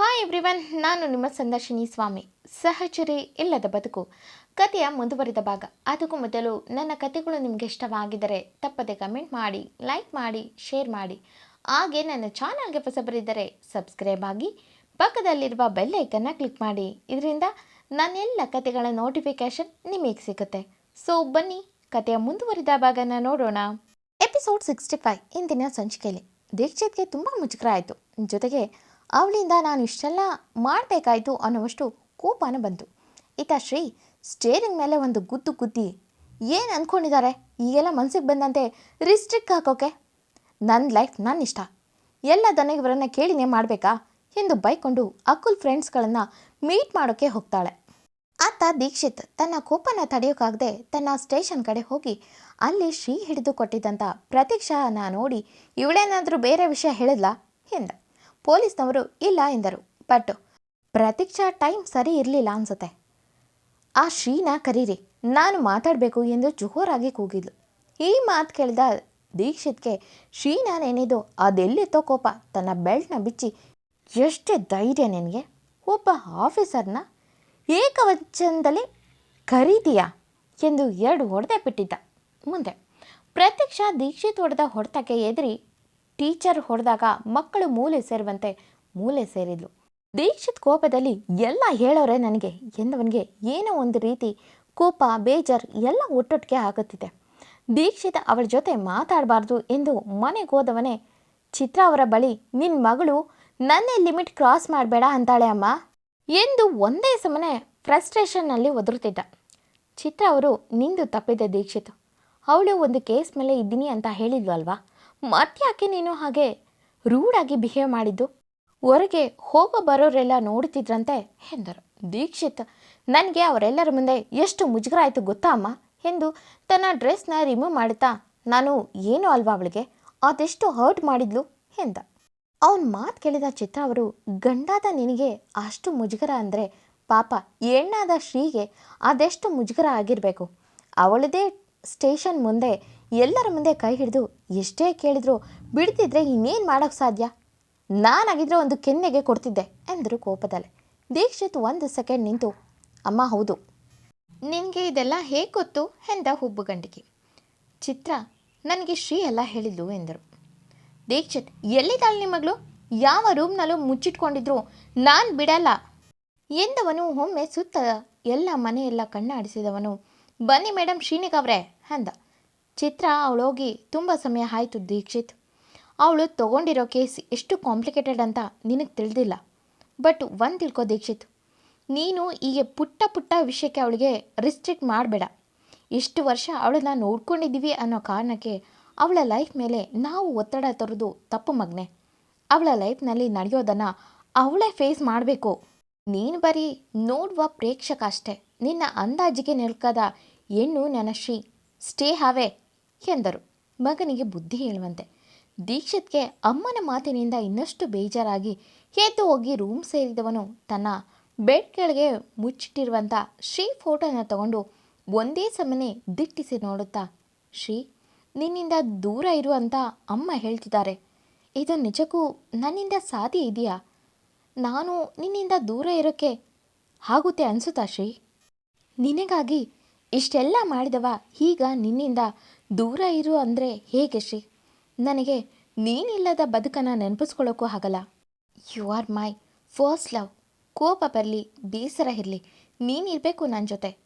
Hi everyone ನಾನು ನಿಮ್ಮ ಸಂದರ್ಶಿನಿ ಸ್ವಾಮಿ. ಸಹಚರಿ ಇಲ್ಲದ ಬದುಕು. ಕಥೆಯ ಮುಂದುವರಿದ ಭಾಗ. ಅದಕ್ಕೂ ಮೊದಲು ನನ್ನ ಕಥೆಗಳು ನಿಮಗೆ ಇಷ್ಟವಾಗಿದ್ದರೆ ತಪ್ಪದೆ ಕಮೆಂಟ್ ಮಾಡಿ, ಲೈಕ್ ಮಾಡಿ, ಶೇರ್ ಮಾಡಿ. ಹಾಗೆ ನನ್ನ ಚಾನಲ್ಗೆ ಹೊಸಬರಿದ್ದರೆ ಸಬ್ಸ್ಕ್ರೈಬ್ ಆಗಿ, ಪಕ್ಕದಲ್ಲಿರುವ ಬೆಲ್ಲೈಕನ್ನ ಕ್ಲಿಕ್ ಮಾಡಿ. ಇದರಿಂದ ನನ್ನೆಲ್ಲ ಕಥೆಗಳ ನೋಟಿಫಿಕೇಶನ್ ನಿಮಗೆ ಸಿಗುತ್ತೆ. ಸೊ ಬನ್ನಿ ಕಥೆಯ ಮುಂದುವರಿದ ಭಾಗನ ನೋಡೋಣ. ಎಪಿಸೋಡ್ ಸಿಕ್ಸ್ಟಿ ಫೈವ್, ಇಂದಿನ ಸಂಚಿಕೆಯಲ್ಲಿ. ದೀಕ್ಷಿತ್ಗೆ ತುಂಬ ಮುಜುಗರ ಆಯಿತು. ಜೊತೆಗೆ ಅವಳಿಂದ ನಾನು ಇಷ್ಟೆಲ್ಲ ಮಾಡಬೇಕಾಯ್ತು ಅನ್ನುವಷ್ಟು ಕೋಪನ ಬಂತು. ಈತ ಶ್ರೀ ಸ್ಟೇರಿಂಗ್ ಮೇಲೆ ಒಂದು ಗುದ್ದು ಗುದ್ದಿ, ಏನು ಅಂದ್ಕೊಂಡಿದ್ದಾರೆ ಈಗೆಲ್ಲ ಮನಸ್ಸಿಗೆ ಬಂದಂತೆ ರಿಸ್ಟ್ರಿಕ್ಟ್ ಹಾಕೋಕೆ? ನನ್ನ ಲೈಫ್ ನನ್ನ ಇಷ್ಟ. ಎಲ್ಲ ದನಗಿವರನ್ನ ಕೇಳಿನೇ ಮಾಡಬೇಕಾ? ಎಂದು ಬೈಕೊಂಡು ಅಕುಲ್ ಫ್ರೆಂಡ್ಸ್ಗಳನ್ನು ಮೀಟ್ ಮಾಡೋಕ್ಕೆ ಹೋಗ್ತಾಳೆ. ಆತ ದೀಕ್ಷಿತ್ ತನ್ನ ಕೋಪನ ತಡೆಯೋಕ್ಕಾಗದೆ ತನ್ನ ಸ್ಟೇಷನ್ ಕಡೆ ಹೋಗಿ ಅಲ್ಲಿ ಶ್ರೀ ಹಿಡಿದು ಕೊಟ್ಟಿದ್ದಂಥ ಪ್ರತೀಕ್ಷಾನ ನೋಡಿ ಇವಳೇನಾದರೂ ಬೇರೆ ವಿಷಯ ಹೇಳಿದ್ಲಾ? ಎಂದ. ಪೊಲೀಸ್ನವರು ಇಲ್ಲ ಎಂದರು. ಬಟ್ ಪ್ರತೀಕ್ಷಾ ಟೈಮ್ ಸರಿ ಇರಲಿಲ್ಲ ಅನ್ಸುತ್ತೆ. ಆ ಶ್ರೀನ, ಕರೀರಿ, ನಾನು ಮಾತಾಡಬೇಕು ಎಂದು ಜೋರಾಗಿ ಕೂಗಿದ್ಲು. ಈ ಮಾತು ಕೇಳಿದ ದೀಕ್ಷಿತ್ಗೆ ಶ್ರೀನ ನೆನೆದು ಅದೆಲ್ಲಿತ್ತೋ ಕೋಪ, ತನ್ನ ಬೆಲ್ಟ್ನ ಬಿಚ್ಚಿ, ಎಷ್ಟೇ ಧೈರ್ಯ ನಿನಗೆ, ಒಬ್ಬ ಆಫೀಸರ್ನ ಏಕವಚನದಲ್ಲಿ ಕರೀತೀಯಾ ಎಂದು ಎರಡು ಹೊಡೆದೇ ಬಿಟ್ಟಿದ್ದ. ಮುಂದೆ ಪ್ರತ್ಯಕ್ಷ ದೀಕ್ಷಿತ್ ಹೊಡೆದ ಹೊಡೆತಕ್ಕೆ ಎದುರಿ ಟೀಚರ್ ಹೊಡೆದಾಗ ಮಕ್ಕಳು ಮೂಲೆ ಸೇರುವಂತೆ ಮೂಲೆ ಸೇರಿದ್ಲು. ದೀಕ್ಷಿತ್ ಕೋಪದಲ್ಲಿ ಎಲ್ಲ ಹೇಳೋರೆ ನನಗೆ, ಎಂದವನಿಗೆ ಏನೋ ಒಂದು ರೀತಿ ಕೋಪ, ಬೇಜಾರ್ ಎಲ್ಲ ಒಟ್ಟೊಟ್ಟಿಗೆ ಆಗುತ್ತಿದೆ. ದೀಕ್ಷಿತ್ ಅವಳ ಜೊತೆ ಮಾತಾಡಬಾರ್ದು ಎಂದು ಮನೆಗೆ ಹೋದವನೇ, ಚಿತ್ರ ಅವರ ಬಳಿ ನಿನ್ನ ಮಗಳು ನನ್ನೇ ಲಿಮಿಟ್ ಕ್ರಾಸ್ ಮಾಡಬೇಡ ಅಂತಾಳೆ ಅಮ್ಮ ಎಂದು ಒಂದೇ ಸಮನೆ ಫ್ರಸ್ಟ್ರೇಷನ್ನಲ್ಲಿ ಒದರುತ್ತಿದ್ದ. ಚಿತ್ರ ಅವರು, ನಿಂದು ತಪ್ಪಿದೆ ದೀಕ್ಷಿತ್. ಅವಳು ಒಂದು ಕೇಸ್ ಮೇಲೆ ಇದ್ದೀನಿ ಅಂತ ಹೇಳಿದ್ಲು ಅಲ್ವಾ? ಮತ್ತ್ಯಾಕೆ ನೀನು ಹಾಗೆ ರೂಡಾಗಿ ಬಿಹೇವ್ ಮಾಡಿದ್ದು? ಹೊರಗೆ ಹೋಗೋ ಬರೋರೆಲ್ಲ ನೋಡ್ತಿದ್ರಂತೆ ಎಂದರು. ದೀಕ್ಷಿತ್, ನನಗೆ ಅವರೆಲ್ಲರ ಮುಂದೆ ಎಷ್ಟು ಮುಜುಗರ ಆಯಿತು ಗೊತ್ತಾ ಅಮ್ಮ ಎಂದು ತನ್ನ ಡ್ರೆಸ್ನ ರಿಮೂವ್ ಮಾಡುತ್ತಾ, ನಾನು ಏನು ಅಲ್ವಾ ಅವಳಿಗೆ? ಅದೆಷ್ಟು ಹರ್ಟ್ ಮಾಡಿದ್ಲು ಎಂದ. ಅವನ ಮಾತು ಕೇಳಿದ ಚಿತ್ರ ಅವರು, ಗಂಡಾದ ನಿನಗೆ ಅಷ್ಟು ಮುಜುಗರ ಅಂದರೆ ಪಾಪ ಹೆಣ್ಣಾದ ಶ್ರೀಗೆ ಅದೆಷ್ಟು ಮುಜುಗರ ಆಗಿರಬೇಕು. ಅವಳದೇ ಸ್ಟೇಷನ್ ಮುಂದೆ ಎಲ್ಲರ ಮುಂದೆ ಕೈ ಹಿಡಿದು ಎಷ್ಟೇ ಕೇಳಿದ್ರು ಬಿಡ್ತಿದ್ರೆ ಇನ್ನೇನು ಮಾಡೋಕ್ಕೆ ಸಾಧ್ಯ? ನಾನಾಗಿದ್ರೆ ಒಂದು ಕೆನ್ನೆಗೆ ಕೊಡ್ತಿದ್ದೆ ಎಂದರು ಕೋಪದಲ್ಲಿ. ದೀಕ್ಷಿತ್ ಒಂದು ಸೆಕೆಂಡ್ ನಿಂತು, ಅಮ್ಮ, ಹೌದು. ನಿನಗೆ ಇದೆಲ್ಲ ಹೇಗೆ ಗೊತ್ತು? ಎಂದ ಹುಬ್ಬುಗಂಡಿಗೆ ಚಿತ್ರ, ನನಗೆ ಶ್ರೀ ಎಲ್ಲ ಹೇಳಿದ್ಲು, ಎಂದರು. ದೀಕ್ಷಿತ್, ಎಲ್ಲಿದ್ದಾಳೆ ನಿಮ್ಮ ಮಗಳು? ಯಾವ ರೂಮ್ನಲ್ಲೂ ಮುಚ್ಚಿಟ್ಕೊಂಡಿದ್ರು ನಾನು ಬಿಡಲ್ಲ. ಎಂದವನು ಒಮ್ಮೆ ಸುತ್ತ ಎಲ್ಲ ಮನೆಯೆಲ್ಲ ಕಣ್ಣಾಡಿಸಿದವನು. ಬನ್ನಿ ಮೇಡಮ್ ಶ್ರೀನಿಗವ್ರೆ ಅವರೇ ಅಂದ ಚಿತ್ರ ಅವಳೋಗಿ ತುಂಬ ಸಮಯ ಆಯಿತು ದೀಕ್ಷಿತ್. ಅವಳು ತೊಗೊಂಡಿರೋ ಕೇಸ್ ಎಷ್ಟು ಕಾಂಪ್ಲಿಕೇಟೆಡ್ ಅಂತ ನಿನಗೆ ತಿಳಿದಿಲ್ಲ. ಬಟ್ ಒಂದು ತಿಳ್ಕೊ ದೀಕ್ಷಿತ್. ನೀನು ಈಗ ಪುಟ್ಟ ಪುಟ್ಟ ವಿಷಯಕ್ಕೆ ಅವಳಿಗೆ ರಿಸ್ಟ್ರಿಕ್ಟ್ ಮಾಡಬೇಡ. ಇಷ್ಟು ವರ್ಷ ಅವಳನ್ನ ನೋಡ್ಕೊಂಡಿದ್ದೀವಿ ಅನ್ನೋ ಕಾರಣಕ್ಕೆ ಅವಳ ಲೈಫ್ ಮೇಲೆ ನಾವು ಒತ್ತಡ ತರೋದು ತಪ್ಪು ಮಗ್ನೆ. ಅವಳ ಲೈಫ್ನಲ್ಲಿ ನಡೆಯೋದನ್ನು ಅವಳೇ ಫೇಸ್ ಮಾಡಬೇಕು. ನೀನು ಬರೀ ನೋಡುವ ಪ್ರೇಕ್ಷಕ ಅಷ್ಟೇ. ನಿನ್ನ ಅಂದಾಜಿಗೆ ನಿಲ್ಕದ ಹೆಣ್ಣು ನನ್ನ ಸ್ಟೇ ಹಾವೆ ಎಂದರು. ಮಗನಿಗೆ ಬುದ್ಧಿ ಹೇಳುವಂತೆ. ದೀಕ್ಷಿತ್ಗೆ ಅಮ್ಮನ ಮಾತಿನಿಂದ ಇನ್ನಷ್ಟು ಬೇಜಾರಾಗಿ ಎದ್ದು ಹೋಗಿ ರೂಮ್ ಸೇರಿದವನು ತನ್ನ ಬೆಡ್ ಕೆಳಗೆ ಮುಚ್ಚಿಟ್ಟಿರುವಂಥ ಶ್ರೀ ಫೋಟೋನ ತಗೊಂಡು ಒಂದೇ ಸಮನೆ ದಿಟ್ಟಿಸಿ ನೋಡುತ್ತಾ, ಶ್ರೀ, ನಿನ್ನಿಂದ ದೂರ ಇರು ಅಂತ ಅಮ್ಮ ಹೇಳ್ತಿದ್ದಾರೆ. ಇದು ನಿಜಕ್ಕೂ ನನ್ನಿಂದ ಸಾಧ್ಯ ಇದೆಯಾ? ನಾನು ನಿನ್ನಿಂದ ದೂರ ಇರೋಕ್ಕೆ ಆಗುತ್ತೆ ಅನಿಸುತ್ತಾ, ಶ್ರೀ? ನಿನಗಾಗಿ ಇಷ್ಟೆಲ್ಲ ಮಾಡಿದವ, ಈಗ ನಿನ್ನಿಂದ ದೂರ ಇರು ಅಂದರೆ ಹೇಗೆ ಶ್ರೀ? ನನಗೆ ನೀನಿಲ್ಲದ ಬದುಕನ್ನು ನೆನಪಿಸ್ಕೊಳ್ಳೋಕ್ಕೂ ಆಗಲ್ಲ. You are my first love ಕೋಪ ಬರಲಿ, ಬೇಸರ ಇರಲಿ. ನೀನಿರಬೇಕು ನನ್ನ ಜೊತೆ.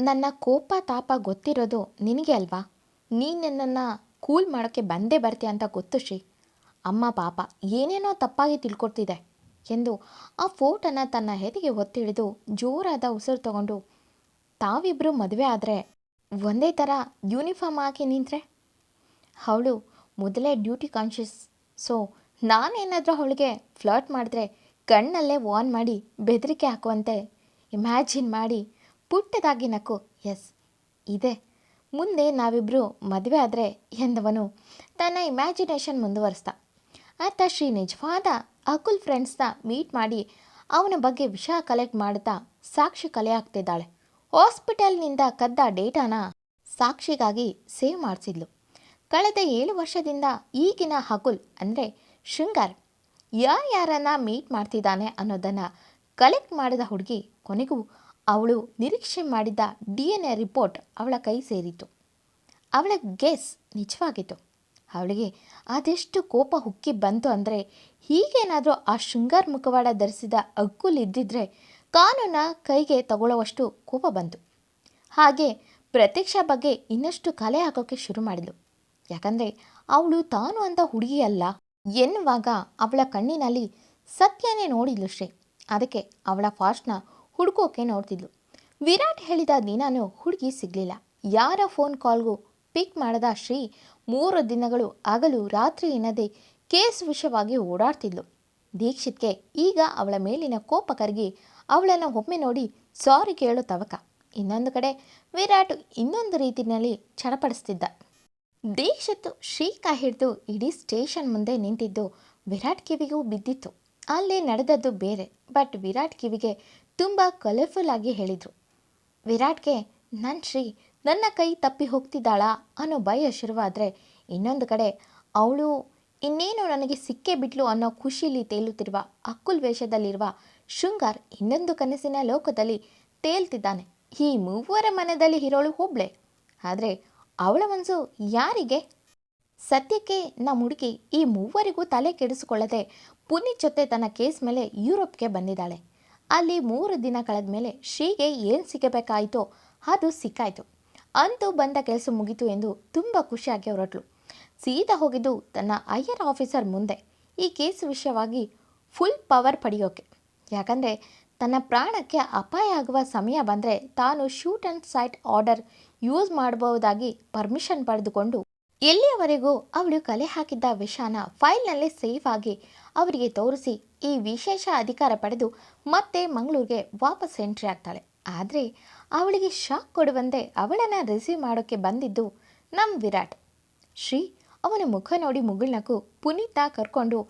ನನ್ನ ಕೋಪ, ತಾಪ ಗೊತ್ತಿರೋದು ನಿನಗೆ ಅಲ್ವಾ? ನೀನು ನನ್ನನ್ನು ಕೂಲ್ ಮಾಡೋಕ್ಕೆ ಬಂದೇ ಬರ್ತೀಯ ಅಂತ ಗೊತ್ತು ಶ್ರೀ. ಅಮ್ಮ, ಪಾಪ, ಏನೇನೋ ತಪ್ಪಾಗಿ ತಿಳ್ಕೊಡ್ತಿದೆ ಎಂದು ಆ ಫೋಟೋನ ತನ್ನ ಹೆದಿಗೆ ಹೊತ್ತಿಡಿದು ಜೋರಾದ ಉಸಿರು ತಗೊಂಡು ತಾವಿಬ್ಬರು ಮದುವೆ ಆದರೆ ಒಂದೇ ಥರ ಯೂನಿಫಾರ್ಮ್ ಹಾಕಿ ನಿಂತರೆ? ಅವಳು ಮೊದಲೇ ಡ್ಯೂಟಿ ಕಾನ್ಷಿಯಸ್ ಸೊ ನಾನೇನಾದರೂ ಅವಳಿಗೆ ಫ್ಲರ್ಟ್ ಮಾಡಿದ್ರೆ ಕಣ್ಣಲ್ಲೇ ವಾನ್ ಮಾಡಿ ಬೆದರಿಕೆ ಹಾಕುವಂತೆ ಇಮ್ಯಾಜಿನ್ ಮಾಡಿ ಪುಟ್ಟದಾಗಿ ನಕ್ಕು. ಎಸ್ ಇದೆ. ಮುಂದೆ ನಾವಿಬ್ಬರು ಮದುವೆ ಆದರೆ ಎಂದವನು ತನ್ನ ಇಮ್ಯಾಜಿನೇಷನ್ ಮುಂದುವರಿಸ್ದ. ಆತ ಶ್ರೀ ನಿಜವಾದ ಅಕುಲ್ ಫ್ರೆಂಡ್ಸ್ನ ಮೀಟ್ ಮಾಡಿ ಅವನ ಬಗ್ಗೆ ವಿಷಯ ಕಲೆಕ್ಟ್ ಮಾಡುತ್ತಾ ಸಾಕ್ಷಿ ಕಲೆ ಹಾಕ್ತಿದ್ದಾಳೆ. ಹಾಸ್ಪಿಟಲ್ನಿಂದ ಕದ್ದ ಡೇಟಾನ ಸಾಕ್ಷಿಗಾಗಿ ಸೇವ್ ಮಾಡಿಸಿದ್ಲು. ಕಳೆದ ಏಳು ವರ್ಷದಿಂದ ಈಗಿನ ಹಕುಲ್ ಅಂದರೆ ಶೃಂಗಾರ್ ಯಾರ್ಯಾರನ್ನ ಮೀಟ್ ಮಾಡ್ತಿದ್ದಾನೆ ಅನ್ನೋದನ್ನು ಕಲೆಕ್ಟ್ ಮಾಡಿದ ಹುಡುಗಿ ಕೊನೆಗೂ ಅವಳು ನಿರೀಕ್ಷೆ ಮಾಡಿದ್ದ ಡಿ ಎನ್ ಎ ರಿಪೋರ್ಟ್ ಅವಳ ಕೈ ಸೇರಿತು ಅವಳ ಗೆಸ್ ನಿಜವಾಗಿತ್ತು. ಅವಳಿಗೆ ಅದೆಷ್ಟು ಕೋಪ ಹುಕ್ಕಿ ಬಂತು ಅಂದರೆ ಹೀಗೇನಾದರೂ ಆ ಶೃಂಗಾರ್ ಮುಖವಾಡ ಧರಿಸಿದ ಅಗ್ಗುಲ್ ಇದ್ದಿದ್ರೆ ಕಾನೂನ ಕೈಗೆ ತಗೊಳ್ಳುವಷ್ಟು ಕೋಪ ಬಂತು. ಹಾಗೆ ಪ್ರತೀಕ್ಷಾ ಬಗ್ಗೆ ಇನ್ನಷ್ಟು ಕಲೆ ಹಾಕೋಕ್ಕೆ ಶುರು ಮಾಡಿದ್ಲು. ಯಾಕಂದರೆ ಅವಳು ತಾನು ಅಂತ ಹುಡುಗಿ ಅಲ್ಲ ಎನ್ನುವಾಗ ಅವಳ ಕಣ್ಣಿನಲ್ಲಿ ಸತ್ಯನೇ ನೋಡಿದ್ಲು ಶ್ರೀ ಅದಕ್ಕೆ ಅವಳ ಫಾಸ್ಟ್ನ ಹುಡುಕೋಕೆ ನೋಡ್ತಿದ್ಲು. ವಿರಾಟ್ ಹೇಳಿದ ದಿನಾನು ಹುಡುಗಿ ಸಿಗಲಿಲ್ಲ. ಯಾರ ಫೋನ್ ಕಾಲ್ಗೂ ಪಿಕ್ ಮಾಡದ ಶ್ರೀ ಮೂರು ದಿನಗಳು ಹಗಲು ರಾತ್ರಿ ಎನ್ನದೆ ಕೇಸ್ ವಿಷಯವಾಗಿ ಓಡಾಡ್ತಿದ್ಲು. ದೀಕ್ಷಿತ್ಗೆ ಈಗ ಅವಳ ಮೇಲಿನ ಕೋಪ ಕರಗಿ ಅವಳನ್ನು ಒಮ್ಮೆ ನೋಡಿ ಸಾರಿ ಕೇಳೋ ತವಕ. ಇನ್ನೊಂದು ಕಡೆ ವಿರಾಟ್ ಇನ್ನೊಂದು ರೀತಿಯಲ್ಲಿ ಚಡಪಡಿಸ್ತಿದ್ದ ದೇಶದ್ದು ಶ್ರೀಕ ಹಿಡಿದು ಇಡೀ ಸ್ಟೇಷನ್ ಮುಂದೆ ನಿಂತಿದ್ದು ವಿರಾಟ್ ಕಿವಿಗೂ ಬಿದ್ದಿತ್ತು. ಅಲ್ಲಿ ನಡೆದದ್ದು ಬೇರೆ, ಬಟ್ ವಿರಾಟ್ ಕಿವಿಗೆ ತುಂಬ ಕಲರ್ಫುಲ್ ಆಗಿ ಹೇಳಿದರು. ವಿರಾಟ್ಗೆ ನನ್ನ ಶ್ರೀ, ನನ್ನ ಕೈ ತಪ್ಪಿ ಹೋಗ್ತಿದ್ದಾಳಾ? ಅನ್ನೋ ಭಯ ಶುರುವಾದರೆ ಇನ್ನೊಂದು ಕಡೆ, ಅವಳು ಇನ್ನೇನು ನನಗೆ ಸಿಕ್ಕೇ ಬಿಟ್ಲು ಅನ್ನೋ ಖುಷಿಲಿ ತೇಲುತ್ತಿರುವ ಅಕ್ಕುಲ್ ವೇಷದಲ್ಲಿರುವ ಶೃಂಗಾರ್ ಇನ್ನೊಂದು ಕನಸಿನ ಲೋಕದಲ್ಲಿ ತೇಲ್ತಿದ್ದಾನೆ. ಈ ಮೂವರ ಮನದಲ್ಲಿ ಇರೋಳು ಒಬ್ಳೆ ಆದರೆ ಅವಳ ಮನಸ್ಸು ಯಾರಿಗೆ? ಸದ್ಯಕ್ಕೆ ನಮ್ಮ ಹುಡುಗಿ ಈ ಮೂವರಿಗೂ ತಲೆ ಕೆಡಿಸಿಕೊಳ್ಳದೆ ಪುನೀತ್ ಜೊತೆ ತನ್ನ ಕೇಸ್ ಮೇಲೆ ಯುರೋಪ್ಗೆ ಬಂದಿದ್ದಾಳೆ. ಅಲ್ಲಿ ಮೂರು ದಿನ ಕಳೆದ ಮೇಲೆ ಶ್ರೀಗೆ ಏನು ಸಿಗಬೇಕಾಯಿತೋ ಅದು ಸಿಕ್ಕಾಯಿತು. ಅಂತೂ ಬಂದ ಕೆಲಸ ಮುಗೀತು ಎಂದು ತುಂಬ ಖುಷಿಯಾಗಿ ಹೊರಟ್ಲು. ಸೀದಾ ಹೋಗಿದ್ದು ತನ್ನ ಐಯರ್ ಆಫೀಸರ್ ಮುಂದೆ. ಈ ಕೇಸ್ ವಿಷಯವಾಗಿ ಫುಲ್ ಪವರ್ ಪಡೆಯೋಕೆ. ಯಾಕಂದರೆ ತನ್ನ ಪ್ರಾಣಕ್ಕೆ ಅಪಾಯ ಆಗುವ ಸಮಯ ಬಂದರೆ ತಾನು shoot and sight order use ಮಾಡಬಹುದಾಗಿ permission ಪಡೆದುಕೊಂಡು ಎಲ್ಲಿಯವರೆಗೂ ಅವಳು ಕಲೆ ಹಾಕಿದ್ದ ವಿಷಾನ ಫೈಲ್ನಲ್ಲೇ ಸೇಫ್ ಆಗಿ ಅವರಿಗೆ ತೋರಿಸಿ ಈ ವಿಶೇಷ ಅಧಿಕಾರ ಪಡೆದು ಮತ್ತೆ ಮಂಗಳೂರಿಗೆ ವಾಪಸ್ ಎಂಟ್ರಿ ಆಗ್ತಾಳೆ. ಆದರೆ ಅವಳಿಗೆ ಶಾಕ್ ಕೊಡುವಂತೆ ಅವಳನ್ನು ರಿಸೀವ್ ಮಾಡೋಕ್ಕೆ ಬಂದಿದ್ದು ನಮ್ಮ ವಿರಾಟ್. ಶ್ರೀ ಅವನ ಮುಖ ನೋಡಿ ಮುಗುಳ್ನಕ್ಕೂ ಪುನೀತ ಕರ್ಕೊಂಡು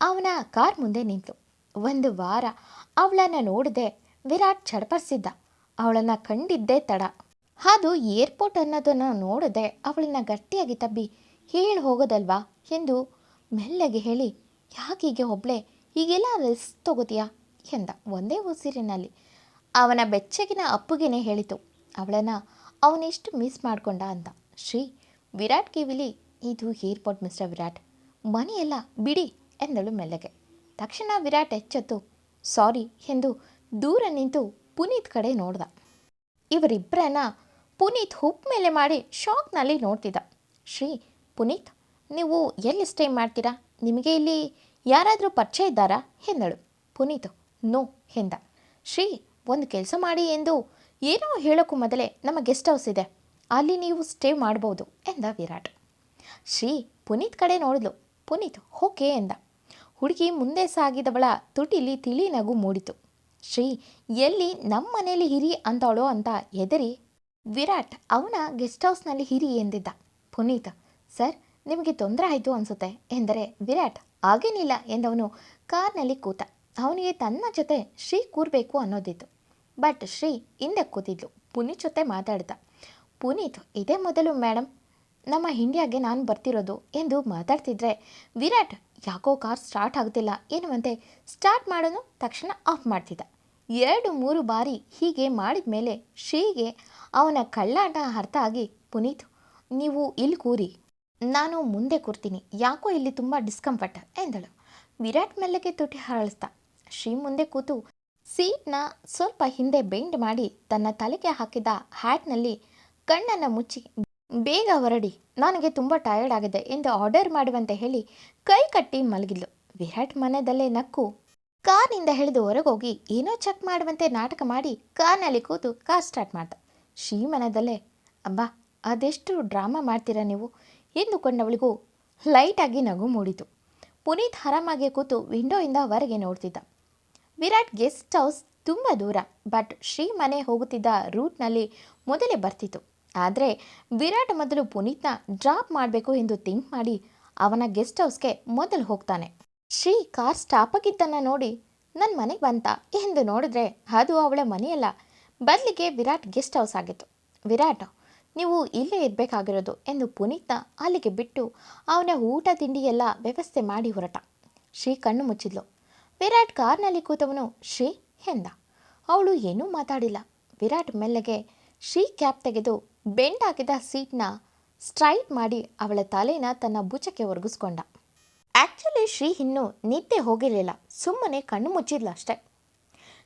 ಅವನ ಕಾರ್ ಮುಂದೆ ನಿಂತು. ಒಂದು ವಾರ ಅವಳನ್ನು ನೋಡದೆ ವಿರಾಟ್ ಚಡಪಡಿಸಿದ್ದ. ಅವಳನ್ನು ಕಂಡಿದ್ದೇ ತಡ. ಅದು ಏರ್ಪೋರ್ಟ್ ಅನ್ನೋದನ್ನು ನೋಡದೆ ಅವಳನ್ನ ಗಟ್ಟಿಯಾಗಿ ತಬ್ಬಿ ಹೇಳಿ ಹೋಗೋದಲ್ವಾ ಎಂದು ಮೆಲ್ಲಗೆ ಹೇಳಿ, ಯಾಕೀಗೆ ಒಬ್ಳೆ ಹೀಗೆಲ್ಲ ರಿಸ್ಕ್ ತಗೋತೀಯಾ? ಎಂದ ಒಂದೇ ಉಸಿರಿನಲ್ಲಿ. ಅವನ ಬೆಚ್ಚಗಿನ ಅಪ್ಪುಗೆನೇ ಹೇಳಿತು, ಅವಳನ್ನು ಅವನೆಷ್ಟು ಮಿಸ್ ಮಾಡ್ಕೊಂಡ ಅಂತ ಶ್ರೀ, ವಿರಾಟ್ ಕಿವಿಲಿ, ಇದು ಏರ್ಪೋರ್ಟ್ ಮಿಸ್ಟರ್ ವಿರಾಟ್. ಮನೆಯೆಲ್ಲ ಬಿಡಿ ಎಂದಳು ಮೆಲ್ಲಗೆ. ತಕ್ಷಣ ವಿರಾಟ್ ಎಚ್ಚೆತ್ತು. ಸಾರಿ ಎಂದು ದೂರ ನಿಂತು ಪುನೀತ್ ಕಡೆ ನೋಡ್ದ. ಇವರಿಬ್ಬರನ್ನ ಪುನೀತ್ ಹುಪ್ ಮೇಲೆ ಮಾಡಿ ಶಾಕ್ನಲ್ಲಿ ನೋಡ್ತಿದ್ದ. ಶ್ರೀ, ಪುನೀತ್, ನೀವು ಎಲ್ಲಿ ಸ್ಟೇ ಮಾಡ್ತೀರಾ? ನಿಮಗೆ ಇಲ್ಲಿ ಯಾರಾದರೂ ಪರಿಚಯ ಇದ್ದಾರಾ? ಎಂದಳು. ಪುನೀತ್, ನೋ ಎಂದ. ಶ್ರೀ, ಒಂದು ಕೆಲಸ ಮಾಡಿ ಎಂದು ಏನೋ ಹೇಳೋಕ್ಕೂ ಮೊದಲೇ ನಮ್ಮ ಗೆಸ್ಟ್ ಹೌಸ್ ಇದೆ. ಅಲ್ಲಿ ನೀವು ಸ್ಟೇ ಮಾಡ್ಬೋದು ಎಂದ ವಿರಾಟ್. ಶ್ರೀ, ಪುನೀತ್ ಕಡೆ ನೋಡಿದ್ಲು. ಪುನೀತ್, ಓಕೆ ಎಂದ. ಹುಡುಗಿ ಮುಂದೆ ಸಾಗಿದವಳ ತುಟಿಲಿ ತಿಳಿ ನಗು ಮೂಡಿತು. ಶ್ರೀ, ಎಲ್ಲಿ ನಮ್ಮ ಮನೆಯಲ್ಲಿ ಹಿರಿ ಅಂತಾಳೋ ಅಂತ ಹೆದರಿ ವಿರಾಟ್ ಅವನ ಗೆಸ್ಟ್ ಹೌಸ್ನಲ್ಲಿ ಹಿರಿ ಎಂದಿದ್ದ. ಪುನೀತ್, ಸರ್, ನಿಮಗೆ ತೊಂದರೆ ಆಯಿತು ಅನಿಸುತ್ತೆ ಎಂದರೆ ವಿರಾಟ್ ಆಗೇನಿಲ್ಲ ಎಂದವನು ಕಾರ್ನಲ್ಲಿ ಕೂತ. ಅವನಿಗೆ ತನ್ನ ಜೊತೆ ಶ್ರೀ ಕೂರಬೇಕು ಅನ್ನೋದಿತ್ತು. ಬಟ್ ಶ್ರೀ ಹಿಂದೆ ಕೂತಿದ್ಲು, ಪುನೀತ್ ಜೊತೆ ಮಾತಾಡ್ದ. ಪುನೀತ್, ಇದೇ ಮೊದಲು ಮೇಡಮ್ ನಮ್ಮ ಇಂಡಿಯಾಗೆ ನಾನು ಬರ್ತಿರೋದು ಎಂದು ಮಾತಾಡ್ತಿದ್ರೆ, ವಿರಾಟ್ ಯಾಕೋ ಕಾರ್ ಸ್ಟಾರ್ಟ್ ಆಗ್ತಿಲ್ಲ ಅಂತೆ ಸ್ಟಾರ್ಟ್ ಮಾಡೋನು ತಕ್ಷಣ ಆಫ್ ಮಾಡ್ತಿದ್ದ. ಎರಡು ಮೂರು ಬಾರಿ ಹೀಗೆ ಮಾಡಿದ ಮೇಲೆ ಶ್ರೀಗೆ ಅವನ ಕಳ್ಳಾಟ ಅರ್ಥ ಆಗಿ, ಪುನೀತ್, ನೀವು ಇಲ್ಲಿ ಕೂರಿ. ನಾನು ಮುಂದೆ ಕೂರ್ತೀನಿ. ಯಾಕೋ ಇಲ್ಲಿ ತುಂಬ ಡಿಸ್ಕಂಫರ್ಟ್ ಎಂದಳು. ವಿರಾಟ್ ಮೆಲ್ಲಗೆ ತುಟಿ ಹರಳಿಸ್ತಾ ಶ್ರೀ ಮುಂದೆ ಕೂತು ಸೀಟ್ನ ಸ್ವಲ್ಪ ಹಿಂದೆ ಬೆಂಡ್ ಮಾಡಿ ತನ್ನ ತಲೆಗೆ ಹಾಕಿದ ಹ್ಯಾಟ್ನಲ್ಲಿ ಕಣ್ಣನ್ನು ಮುಚ್ಚಿ ಬೇಗ ಹೊರಡಿ. ನನಗೆ ತುಂಬ ಟಯರ್ಡ್ ಆಗಿದೆ ಎಂದು ಆರ್ಡರ್ ಮಾಡುವಂತೆ ಹೇಳಿ ಕೈ ಕಟ್ಟಿ ಮಲಗಿದ್ಲು. ವಿರಾಟ್ ಮನೆಯಲ್ಲೇ ನಕ್ಕು. ಕಾರ್ನಿಂದ ಹಿಡಿದು ಹೊರಗೋಗಿ ಏನೋ ಚೆಕ್ ಮಾಡುವಂತೆ ನಾಟಕ ಮಾಡಿ ಕಾರ್ನಲ್ಲಿ ಕೂತು ಕಾರ್ ಸ್ಟಾರ್ಟ್ ಮಾಡ್ದ. ಶ್ರೀ ಮನದಲ್ಲೇ ಅಬ್ಬಾ, ಅದೆಷ್ಟು ಡ್ರಾಮಾ ಮಾಡ್ತೀರಾ ನೀವು? ಎಂದುಕೊಂಡವಳಿಗೂ ಲೈಟಾಗಿ ನಗು ಮೂಡಿತು. ಪುನೀತ್ ಆರಾಮಾಗಿ ಕೂತು ವಿಂಡೋಯಿಂದ ಹೊರಗೆ ನೋಡ್ತಿದ್ದ. ವಿರಾಟ್ ಗೆಸ್ಟ್ ಹೌಸ್ ತುಂಬ ದೂರ ಬಟ್ ಶ್ರೀ ಮನೆ ಹೋಗುತ್ತಿದ್ದ ರೂಟ್ನಲ್ಲಿ ಮೊದಲೇ ಬರ್ತಿತ್ತು. ಆದರೆ ವಿರಾಟ್ ಮೊದಲು ಪುನೀತ್ನ ಡ್ರಾಪ್ ಮಾಡಬೇಕು ಎಂದು ಥಿಂಕ್ ಮಾಡಿ ಅವನ ಗೆಸ್ಟ್ ಹೌಸ್ಗೆ ಮೊದಲು ಹೋಗ್ತಾನೆ. ಶ್ರೀ ಕಾರ್ ಸ್ಟಾಪ್ ಆಗಿದ್ದನ್ನು ನೋಡಿ ನನ್ನ ಮನೆಗೆ ಬಂತ ಎಂದು ನೋಡಿದ್ರೆ ಅದು ಅವಳ ಮನೆಯಲ್ಲ ಬದಲಿಗೆ ವಿರಾಟ್ ಗೆಸ್ಟ್ ಹೌಸ್ ಆಗಿತ್ತು. ವಿರಾಟ್, ನೀವು ಇಲ್ಲೇ ಇರಬೇಕಾಗಿರೋದು ಎಂದು ಪುನೀತ್ನ ಅಲ್ಲಿಗೆ ಬಿಟ್ಟು ಅವನ ಊಟ ತಿಂಡಿ ಎಲ್ಲ ವ್ಯವಸ್ಥೆ ಮಾಡಿ ಹೊರಟ. ಶ್ರೀ ಕಣ್ಣು ಮುಚ್ಚಿದ್ಲು. ವಿರಾಟ್ ಕಾರ್ನಲ್ಲಿ ಕೂತವನು ಶ್ರೀ ಎಂದ ಅವಳು ಏನೂ ಮಾತಾಡಿಲ್ಲ. ವಿರಾಟ್ ಮೆಲ್ಲಗೆ ಶ್ರೀ ಕ್ಯಾಪ್ ತೆಗೆದು ಬೆಂಡ್ ಸೀಟ್ನ ಸ್ಟ್ರೈಟ್ ಮಾಡಿ ಅವಳ ತಲೆನ ತನ್ನ ಭುಜಕ್ಕೆ ಒರಗಿಸ್ಕೊಂಡ. ಆ್ಯಕ್ಚುಲಿ ಶ್ರೀ ಇನ್ನೂ ನಿದ್ದೆ ಹೋಗಿರಲಿಲ್ಲ, ಸುಮ್ಮನೆ ಕಣ್ಣು ಮುಚ್ಚಿದ್ಲು ಅಷ್ಟೆ.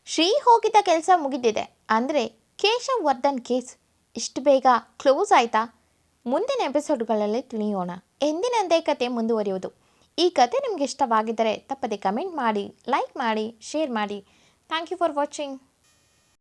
ಶ್ರೀ ಹೋಗಿದ್ದ ಕೆಲಸ ಮುಗಿದಿದೆ, ಅಂದರೆ ಕೇಶವ್ ವರ್ಧನ್ ಕೇಸ್. ಇಷ್ಟು ಬೇಗ ಕ್ಲೋಸ್ ಆಯ್ತಾ? ಮುಂದಿನ ಎಪಿಸೋಡ್ಗಳಲ್ಲಿ ತಿಳಿಯೋಣ. ಎಂದಿನಂದೇ ಕತೆ ಮುಂದುವರಿಯುವುದು. ಈ ಕತೆ ನಿಮಗೆ ಇಷ್ಟವಾಗಿದ್ದರೆ ತಪ್ಪದೆ ಕಮೆಂಟ್ ಮಾಡಿ, ಲೈಕ್ ಮಾಡಿ, ಶೇರ್ ಮಾಡಿ. Thank you for watching.